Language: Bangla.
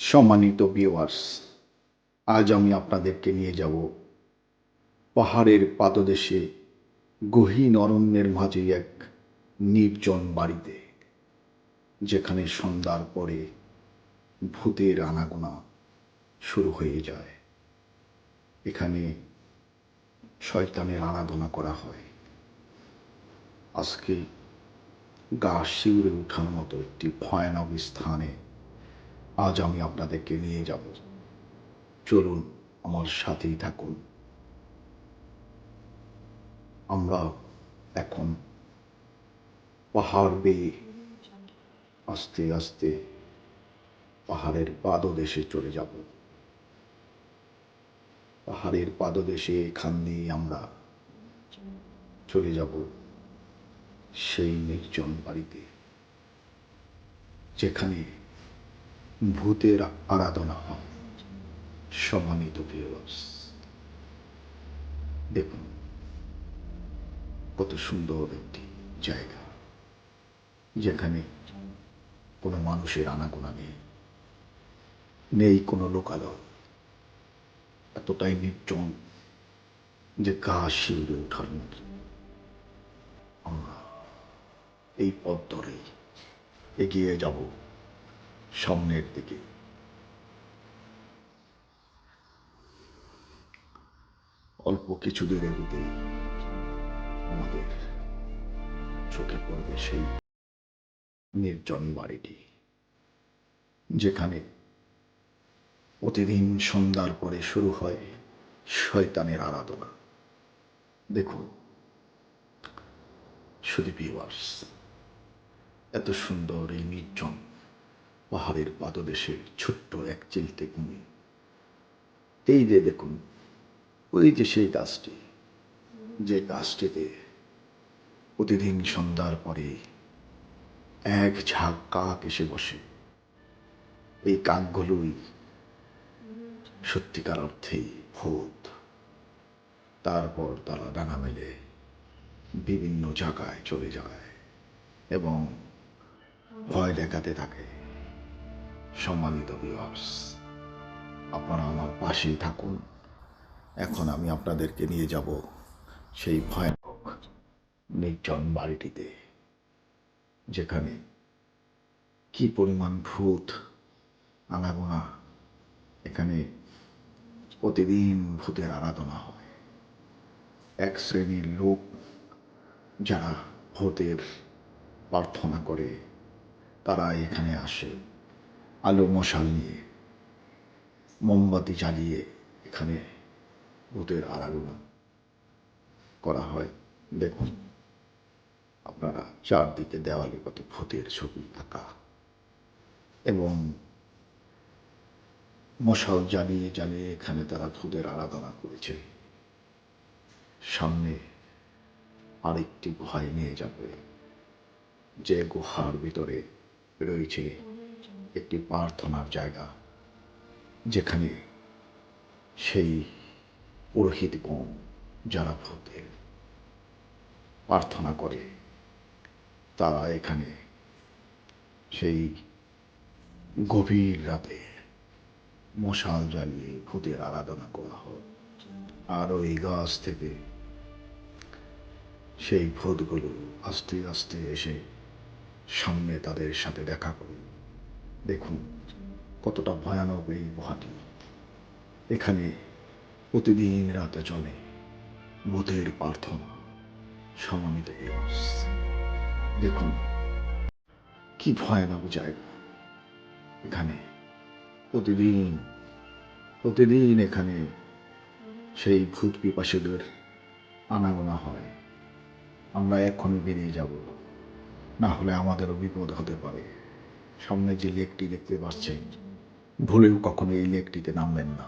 সম্মানিত ভিউয়ার্স আজ আমি আপনাদেরকে নিয়ে যাব পাহাড়ের পাদদেশে গহীন অরণ্যের মাঝে এক নির্জন বাড়িতে, যেখানে সন্ধ্যার পরে ভূতের আনাগোনা শুরু হয়ে যায়। এখানে শয়তানের আরাধনা করা হয়। আজকে গা শিউরে ওঠার মতো একটি ভয়ানক স্থানে আজ আমি আপনাদেরকে নিয়ে যাব। চলুন আমার সাথেই থাকুন। আমরা এখন পাহাড় বেয়ে আস্তে আস্তে পাহাড়ের পাদদেশে চলে যাব। পাহাড়ের পাদদেশে এখান দিয়ে আমরা চলে যাব সেই নির্জন বাড়িতে, যেখানে ভূতের আরাধনা হয় সম্মানিত দেখুন, কত সুন্দর একটি জায়গা, যেখানে কোনো মানুষের আনাগোনা নেই নেই কোনো লোকালয়। এতটাই নির্জন যে গা শিউরে ওঠার মতো। আমরা এই পথ ধরেই এগিয়ে যাব। সামনের দিকে। অল্প কিছু দূর এগোতেই আমাদের চোখে পড়বে সেই নির্জন বাড়িটি, যেখানে প্রতিদিন সন্ধ্যার পরে শুরু হয় শয়তানের আরাধনা। দেখুন শুধু ভিউয়ার্স এত সুন্দর এই নির্জন পাহাড়ের পাদদেশে ছোট্ট এক চিলতে ভূমি এই যে দেখুন, ওই যে সেই গাছটি যে গাছটিতে প্রতিদিন সন্ধ্যার পরে এক ঝাঁক কাক এসে বসে। এই কাকগুলোই সত্যিকার অর্থেই ভূত। তারপর তারা ডানা মেলে বিভিন্ন জায়গায় চলে যায় এবং ভয় দেখাতে থাকে। সম্মানিত ভিউয়ার্স আপনারা আমার পাশেই থাকুন। এখন আমি আপনাদেরকে নিয়ে যাব সেই ভয়ানক নির্জন বাড়িটিতে, যেখানে কি পরিমাণ ভূত, আনাগোনা, এখানে প্রতিদিন ভূতের আরাধনা হয়। এক শ্রেণির লোক যারা ভূতের প্রার্থনা করে, তারা এখানে আসে। আলো মশাল নিয়ে মোমবাতি জ্বালিয়ে এখানে ভূতের আরাধনা করা হয়। দেখুন, আপনারা চারদিকে দেওয়ালে কত ভূতের ছবি আঁকা। এবং মশাল জ্বালিয়ে জ্বালিয়ে এখানে তারা ভূতের আরাধনা করেছে। সামনে আরেকটি গুহায় নিয়ে যাবে, যে গুহার ভিতরে রয়েছে একটি প্রার্থনার জায়গা, যেখানে সেই পুরোহিতগণ যারা ভূতের প্রার্থনা করে, তারা এখানে সেই গভীর রাতে মশাল জ্বালিয়ে ভূতের আরাধনা করা হয়। আর ওই গাছ থেকে সেই ভূতগুলো আস্তে আস্তে এসে সামনে তাদের সাথে দেখা করে দেখুন, কতটা ভয়ানক এই গুহাটি। এখানে প্রতিদিন রাতে চলে ভূতের প্রার্থনা সমানিত দেখুন, কি ভয়ানক জায়গা। এখানে প্রতিদিন প্রতিদিন এখানে সেই ভূত পিপাসীদের আনাগোনা হয়। আমরা এখনই বেরিয়ে যাব। না হলে আমাদেরও বিপদ হতে পারে। সামনে যে লেকটি দেখতে পাচ্ছেন ভুলেও কখনো এই লেকটিতে নামবেন না।